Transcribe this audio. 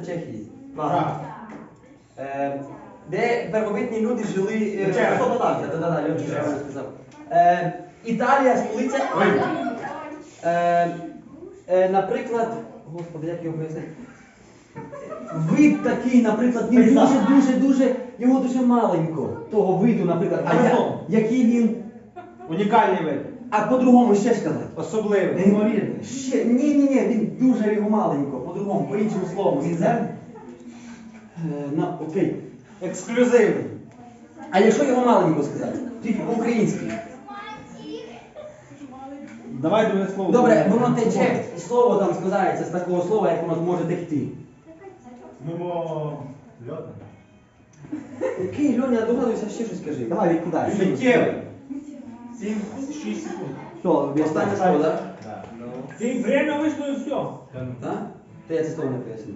Це Чехії. Прага. Е, де первобитні люди жили. е, Чехія. Хто подав? Да, да, да, я вже правильно сказав. Е, Італія, столиця. Е, е, наприклад, господи, як його пояснити? Вид такий, наприклад, він Пейзаж. дуже, дуже, дуже, його дуже маленько. Того виду, наприклад. А я, який він. Унікальний вид. А по-другому ще сказати. Особливий. Неймовірно. Ще, ні, ні, ні, він дуже його маленько, по-другому, по-іншому слову. Він. Е, на, окей. Ексклюзивний. А якщо його маленько сказати? Тільки по-українськи. Давай друге слово. Добре, воно тече. Слово там складається з такого слова, як воно може текти. Мимо льотне. Який, Льоня, догадуйся, ще щось скажи. Давай відкидай. Миттєвий. 7-6 секунд. Що, останнє слово, так? Да. Время вышло и все. Так? То я це слово не поясню.